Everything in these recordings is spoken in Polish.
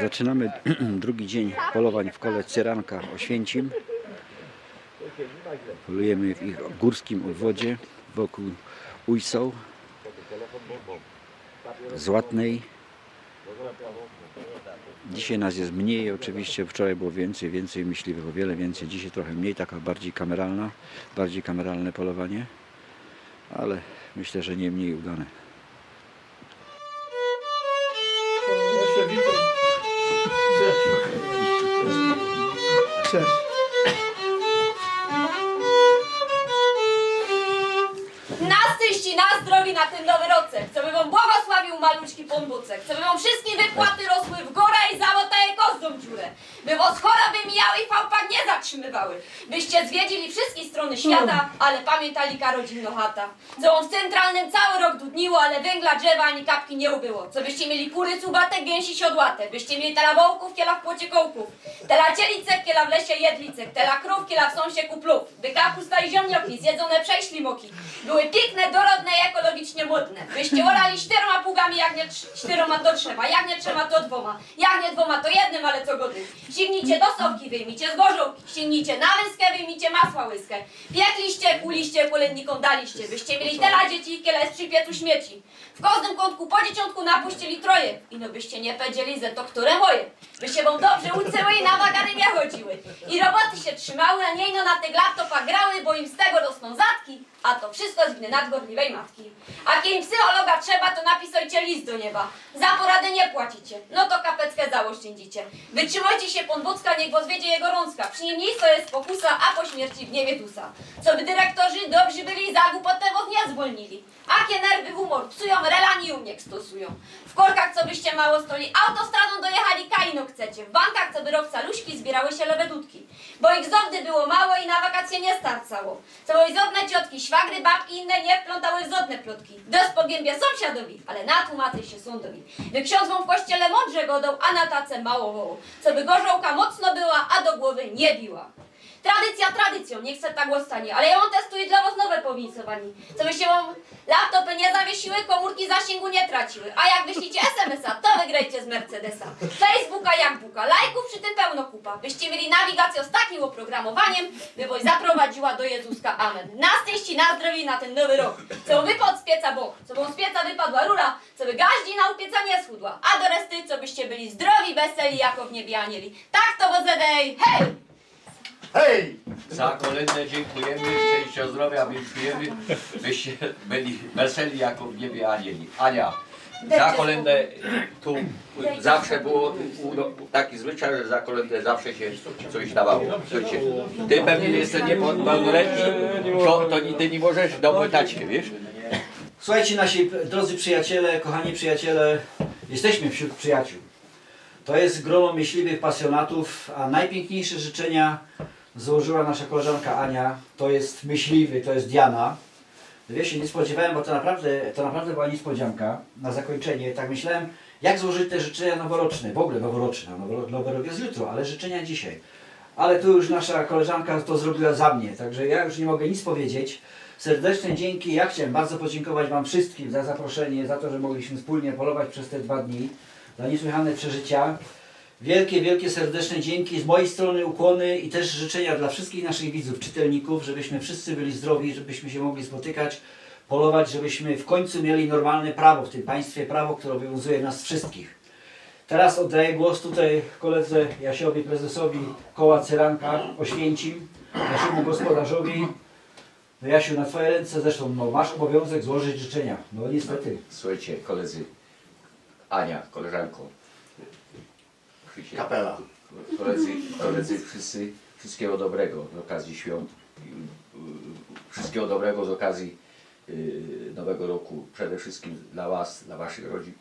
Zaczynamy drugi dzień polowań w kole Cyranka Oświęcim. Polujemy w ich górskim obwodzie wokół Ujsoł, Złatnej. Dzisiaj nas jest mniej oczywiście, wczoraj było więcej, więcej myśliwych, o wiele więcej. Dzisiaj trochę mniej, taka bardziej kameralna, bardziej kameralne polowanie, ale myślę, że nie mniej udane. Biswas Cześć. Nastyści na zdrowie na ten nowy rocek, co by wam błogosławił maluczki pombucek, co by wam wszystkie wypłaty rosły w górę i załota je kozdą dziurę, by was choroby mijały i fałpak nie zatrzymywały, byście zwiedzili wszystkie strony świata, ale pamiętali rodzinno chata, co wam w centralnym cały rok dudniło, ale węgla, drzewa ani kapki nie ubyło, co byście mieli kury, cubate, gęsi, siodłate, byście mieli tela wołków, kiela w płocie kołków, tela cielicek, kiela w lesie jedlicek, tela krów, kiela w sąsie kuplów, by kapusta i ziemnioki, zjedzone prześlimoki, były piękne, dorodne i ekologicznie modne. Byście orali czteroma pługami, jak nie czteroma to trzema, jak nie trzema to dwoma, jak nie dwoma to jednym, ale co gody. Sięgnijcie do sowki, wyjmijcie z gorzałki, sięgnijcie na łyskę, wyjmijcie masła łyskę. Piekliście, kuliście, kolędnikom daliście, byście mieli tela dzieci, kiele z przypiecu śmieci. W każdym kątku po dzieciątku napuścili troje, i no byście nie powiedzieli, że to które moje. Byście wam dobrze ucyły i na wagary nie chodziły. I roboty się trzymały, a nie no na tych laptopach grały, bo im z tego rosną zatki, to wszystko z winy nadgorliwej matki. A kim psychologa trzeba, to napisujcie list do nieba. Za poradę nie płacicie, no to kapeckę zaoszczędzicie. Wytrzymajcie się podwódzka, niech was wiedzie jego rączka. Przy nim nic to jest pokusa, a po śmierci gniewie dusa. Co by dyrektorzy dobrzy byli, za głupotę was nie zwolnili. Akie nerwy humor psują, relanium niech stosują. W korkach, co byście mało stoli, autostradą dojechali kaino chcecie. W bankach, co by rok caluśki, zbierały się lewe dudki. Bo ich zowdy było mało i na wakacje nie starcało. Co ich zodne ciotki, szwagry, babki inne nie wplątały w zodne plotki. Dos pogębia sąsiadowi, ale na tłumaczy się sądowi. By ksiądz w kościele mądrze godał, a na tace mało wołał. Co by gorzołka mocno była, a do głowy nie biła. Tradycja tradycją, nie chcę tak ostanie, ale ja mam testuję dla was nowe powincowanie. Co byście wam laptopy nie zawiesiły, komórki zasięgu nie traciły. A jak wyślicie SMS-a, to wygrajcie z Mercedesa. Facebooka jak buka, lajków przy tym pełno kupa. Byście mieli nawigację z takim oprogramowaniem, by was zaprowadziła do Jezuska. Amen. Na szczęście, na zdrowie na ten nowy rok. Co wypadł z pieca Bóg, co wam z pieca wypadła rura, co by gaździna u pieca nie schudła. A do reszty, co byście byli zdrowi, weseli, jako w niebie anieli. Tak to wozedej, hej! Hej! Za kolędę dziękujemy, szczęścia zdrowia wieńczujemy, byście byli weseli jako w niebie anieli. Ania, za kolędę tu zawsze było u- taki zwyczaj, że za kolędę zawsze się coś dawało. Słuchajcie, ty pewnie jesteś niepełnoletni, to, to ty nie możesz dopytać się, wiesz? Słuchajcie, nasi drodzy przyjaciele, kochani przyjaciele, jesteśmy wśród przyjaciół. To jest grono myśliwych pasjonatów, a najpiękniejsze życzenia złożyła nasza koleżanka Ania. To jest myśliwy, to jest Diana. Wiesz, się nie spodziewałem, bo to naprawdę, to naprawdę była niespodzianka na zakończenie. Tak myślałem, jak złożyć te życzenia noworoczne, w ogóle noworoczne, rok jest jutro, ale życzenia dzisiaj. Ale tu już nasza koleżanka to zrobiła za mnie, także ja już nie mogę nic powiedzieć. Serdeczne dzięki. Ja chciałem bardzo podziękować Wam wszystkim za zaproszenie, za to, że mogliśmy wspólnie polować przez te dwa dni, za niesłychane przeżycia. Wielkie, wielkie serdeczne dzięki z mojej strony, ukłony i też życzenia dla wszystkich naszych widzów, czytelników, żebyśmy wszyscy byli zdrowi, żebyśmy się mogli spotykać, polować, żebyśmy w końcu mieli normalne prawo w tym państwie, prawo, które obowiązuje nas wszystkich. Teraz oddaję głos tutaj koledze Jasiowi, prezesowi koła Cyranka Oświęcim, naszemu gospodarzowi. No Jasiu, na Twoje ręce zresztą no, masz obowiązek złożyć życzenia. No niestety. Słuchajcie, koledzy, Ania, koleżanko, Krzysiek, Kapela. koledzy, koledzy wszyscy, wszystkiego dobrego z okazji świąt. Wszystkiego dobrego z okazji yy, Nowego Roku. Przede wszystkim dla Was, dla Waszych rodzin.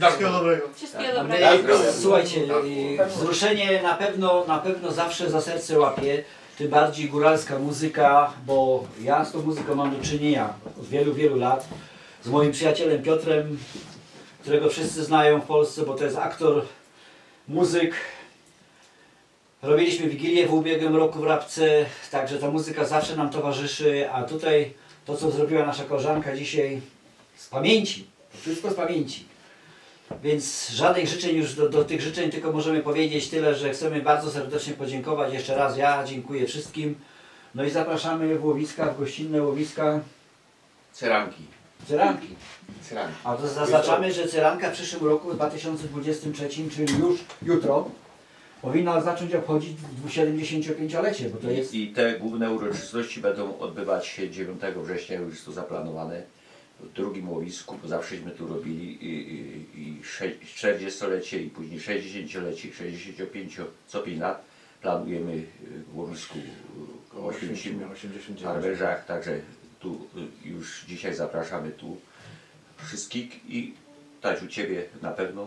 Wszystkiego dobrego. Wszystkiego Tak, dobrego. Słuchajcie, y, wzruszenie na pewno, na pewno zawsze za serce łapie. Tym bardziej góralska muzyka, bo ja z tą muzyką mam do czynienia od wielu, wielu lat. Z moim przyjacielem Piotrem, którego wszyscy znają w Polsce, bo to jest aktor, muzyk. Robiliśmy Wigilię w ubiegłym roku w Rabce, także ta muzyka zawsze nam towarzyszy, a tutaj to, co zrobiła nasza koleżanka dzisiaj z pamięci, Wszystko z pamięci. Więc żadnych życzeń już do, do tych życzeń, tylko możemy powiedzieć tyle, że chcemy bardzo serdecznie podziękować jeszcze raz. Ja dziękuję wszystkim. No i zapraszamy w łowiska, w gościnne łowiska Ceranki. Ceranki. A to zaznaczamy, że Ceranka w przyszłym roku, w 2023, czyli już jutro, powinna zacząć obchodzić 75-lecie, bo to jest I, te główne uroczystości będą odbywać się 9 września, już jest to zaplanowane w drugim łowisku, bo zawsześmy tu robili i, i, i sze- 40-lecie i później 60-lecie, 65 co 5 lat planujemy y, w łowisku y, w Oświęcimiu, w Harberzach, także tu y, już dzisiaj zapraszamy tu wszystkich i też u Ciebie na pewno,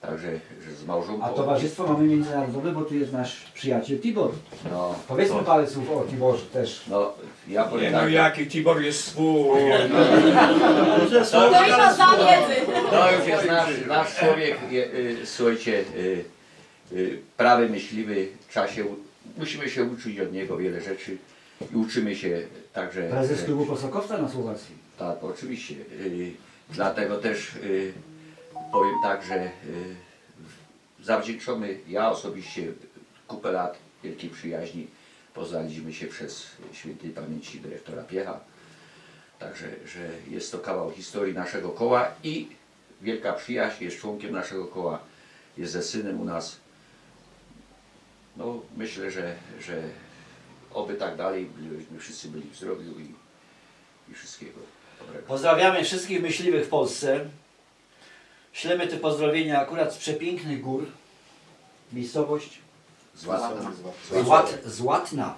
także że z małżonką. A towarzystwo mamy międzynarodowe, bo tu jest nasz przyjaciel Tibor. No, Powiedzmy to- parę słów o Tiborze też. No, ja Nie powiem no, tak, jaki Tibor jest swój. No. To i to wiedzy. To już jest nasz, nasz człowiek, je, y, słuchajcie, y, y, prawy myśliwy, trzeba się, u- musimy się uczyć od niego wiele rzeczy i uczymy się także... Prezes klubu Kosokowca na Słowacji. Tak, oczywiście. Y, dlatego też y, powiem tak, że y, zawdzięczamy, ja osobiście kupę lat wielkiej przyjaźni poznaliśmy się przez świętej pamięci dyrektora Piecha. Także, że jest to kawał historii naszego koła i wielka przyjaźń, jest członkiem naszego koła, jest ze synem u nas. No myślę, że, że oby tak dalej, byśmy wszyscy byli w zdrowiu i, i wszystkiego dobrego. Pozdrawiamy wszystkich myśliwych w Polsce. Ślemy te pozdrowienia akurat z przepięknych gór. Miejscowość Złatna. Złat, Złatna.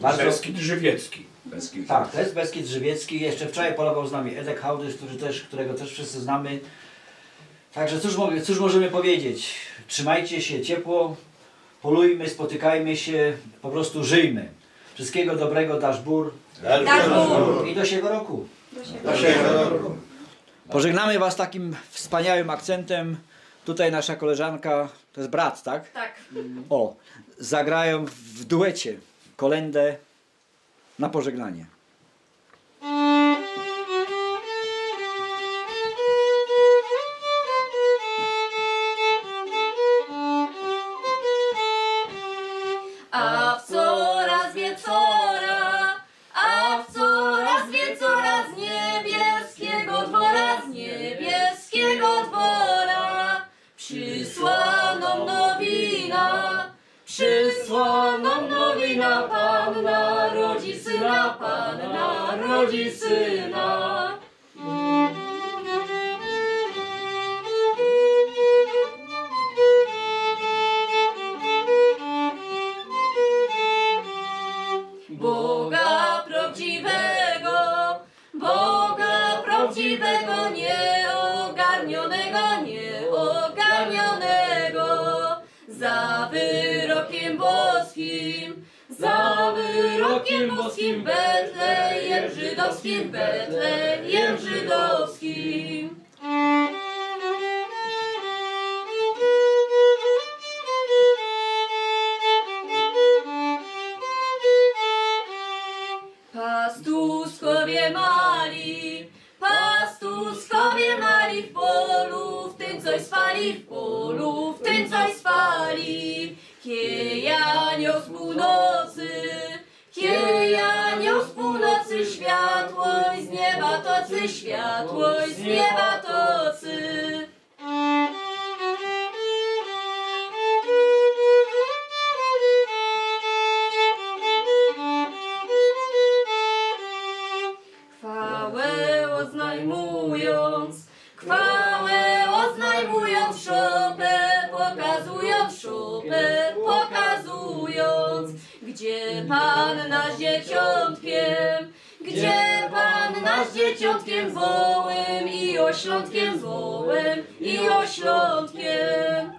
Bardzo, Beskid Żywiecki. Beskid. tak, to jest Beskid Żywiecki. Jeszcze wczoraj polował z nami Edek Hałdysz, który też, którego też wszyscy znamy. Także cóż, cóż możemy powiedzieć? Trzymajcie się ciepło, polujmy, spotykajmy się, po prostu żyjmy. Wszystkiego dobrego, dasz było. i do siego roku. Do siebie. Pożegnamy Was takim wspaniałym akcentem. Tutaj nasza koleżanka, to jest brat, tak? Tak. O, zagrają w duecie kolendę na pożegnanie. A rodzi syna. Boga prawdziwego, Boga prawdziwego, nieogarnionego, nieogarnionego, za wyrokiem boskim, za wyrokiem boskim, Betlejem żydowskim, Betlejem żydowskim. Pastuszkowie mali, tocy, światłość z nieba tocy. Chwałę oznajmując, chwałę oznajmując, szopę pokazując, szopę pokazując, gdzie Pan nasz dzieciątkiem, gdzie Pan nasz dzieciątkiem wołem i oślątkiem, wołem i oślątkiem.